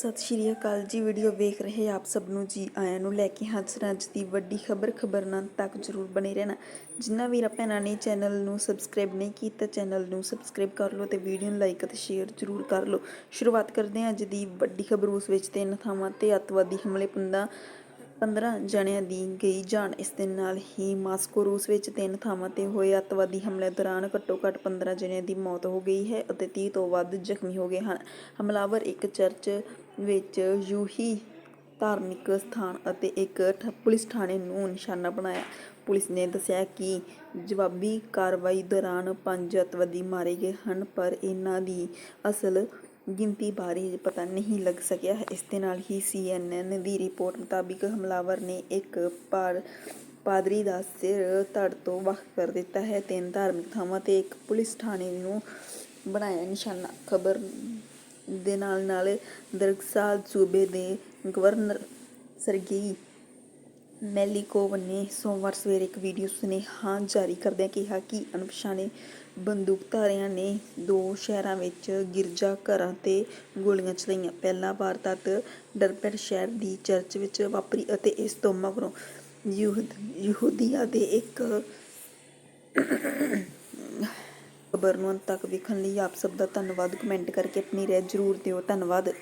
ਸਤਿ ਸ਼੍ਰੀ ਅਕਾਲ ਜੀ। ਵੀਡੀਓ ਵੇਖ ਰਹੇ ਆਪ ਸਭ ਨੂੰ ਜੀ। ਆਇਆਂ ਨੂੰ ਲੈ ਕੇ ਹਾਜ਼ਰ ਅੱਜ ਦੀ ਵੱਡੀ ਖਬਰ ਖਬਰਨਾਂ ਤੱਕ ਜਰੂਰ ਬਣੇ ਰਹਿਣਾ। ਜਿੰਨਾ ਵੀਰਾਂ ਭੈਣਾਂ ਨੇ ਚੈਨਲ ਨੂੰ ਸਬਸਕ੍ਰਾਈਬ ਨਹੀਂ ਕੀਤਾ, ਚੈਨਲ ਨੂੰ ਸਬਸਕ੍ਰਾਈਬ ਕਰ ਲਓ ਤੇ ਵੀਡੀਓ ਨੂੰ ਲਾਈਕ ਅਤੇ ਸ਼ੇਅਰ ਜਰੂਰ ਕਰ ਲਓ। ਸ਼ੁਰੂਆਤ ਕਰਦੇ ਹਾਂ ਅੱਜ ਦੀ ਵੱਡੀ ਖਬਰ। ਉਸ ਵਿੱਚ ਤਿੰਨ ਥਾਵਾਂ ਤੇ ਅੱਤਵਾਦੀ ਹਮਲੇ ਪੰਦਾ 15 ਜਣਿਆਂ ਦੀ ਗਈ ਜਾਨ, ਇਸ ਦੇ ਨਾਲ ਹੀ ਮਾਸਕੋ ਰੂਸ ਵਿੱਚ ਤਿੰਨ ਥਾਵਾਂ ਤੇ ਹੋਏ ਅੱਤਵਾਦੀ ਹਮਲੇ ਦੌਰਾਨ ਘੱਟੋ-ਘੱਟ 15 ਜਣਿਆਂ ਦੀ ਮੌਤ ਹੋ ਗਈ ਹੈ ਅਤੇ 30 ਤੋਂ ਵੱਧ ਜ਼ਖਮੀ ਹੋ ਗਏ ਹਨ। ਹਮਲਾਵਰ ਇੱਕ ਚਰਚ ਵਿੱਚ ਯੂਹੀ ਧਾਰਮਿਕ ਸਥਾਨ ਅਤੇ ਇੱਕ ਠ- ਪੁਲਿਸ ਥਾਣੇ ਨੂੰ ਨਿਸ਼ਾਨਾ ਬਣਾਇਆ। ਪੁਲਿਸ ਨੇ ਦੱਸਿਆ ਕਿ ਜਵਾਬੀ ਕਾਰਵਾਈ ਦੌਰਾਨ ਪੰਜ ਅੱਤਵਾਦੀ ਮਾਰੇ ਗਏ ਹਨ, ਪਰ ਇਹਨਾਂ ਦੀ ਅਸਲ ਗਿਣਤੀ ਬਾਰੇ ਪਤਾ ਨਹੀਂ ਲੱਗ ਸਕਿਆ। ਇਸ ਦੇ ਨਾਲ ਹੀ CNN ਦੀ ਰਿਪੋਰਟ ਮੁਤਾਬਿਕ ਹਮਲਾਵਰ ਨੇ ਇੱਕ ਪਾਰ, ਪਾਦਰੀ ਦਾ ਸਿਰ ਧੜ ਤੋਂ ਵੱਖ ਕਰ ਦਿੱਤਾ ਹੈ। ਤਿੰਨ ਧਾਰਮਿਕ ਥਾਵਾਂ ਤੇ ਇੱਕ ਪੁਲਿਸ ਥਾਣੇ ਨੂੰ ਬਣਾਇਆ ਨਿਸ਼ਾਨਾ। ਖਬਰ ਦੇ ਨਾਲ ਨਾਲ ਦਰਗਸਾਲ ਸੂਬੇ ਦੇ ਗਵਰਨਰ ਸਰਗੀ ਮੈਲੀਕੋਵ ਨੇ ਸੋਮਵਾਰ ਸਵੇਰੇ ਇੱਕ ਵੀਡੀਓ ਸੁਨੇਹਾ ਜਾਰੀ ਕਰਦਿਆਂ ਕਿਹਾ ਕਿ ਅਣਪਛਾਣੇ ਬੰਦੂਕਧਾਰੀਆਂ ਨੇ ਦੋ ਸ਼ਹਿਰਾਂ ਵਿੱਚ ਗਿਰਜਾ ਘਰਾਂ ਤੇ ਗੋਲੀਆਂ ਚਲਾਈਆਂ। ਪਹਿਲਾ ਵਾਰਦਾਤ ਡਰਬੈਟ ਸ਼ਹਿਰ ਦੀ ਚਰਚ ਵਿੱਚ ਵਾਪਰੀ ਅਤੇ ਇਸ ਤੋਂ ਮਗਰੋਂ ਯਹੂਦ, ਯਹੂਦੀਆ ਦੇ ਇੱਕ ਖਬਰ ਨੂੰ ਅੰਤ ਤੱਕ ਵੇਖਣ ਲਈ ਆਪ ਸਭ ਦਾ ਧੰਨਵਾਦ। ਕਮੈਂਟ ਕਰਕੇ ਆਪਣੀ ਰਾਏ ਜ਼ਰੂਰ ਦਿਓ। ਧੰਨਵਾਦ।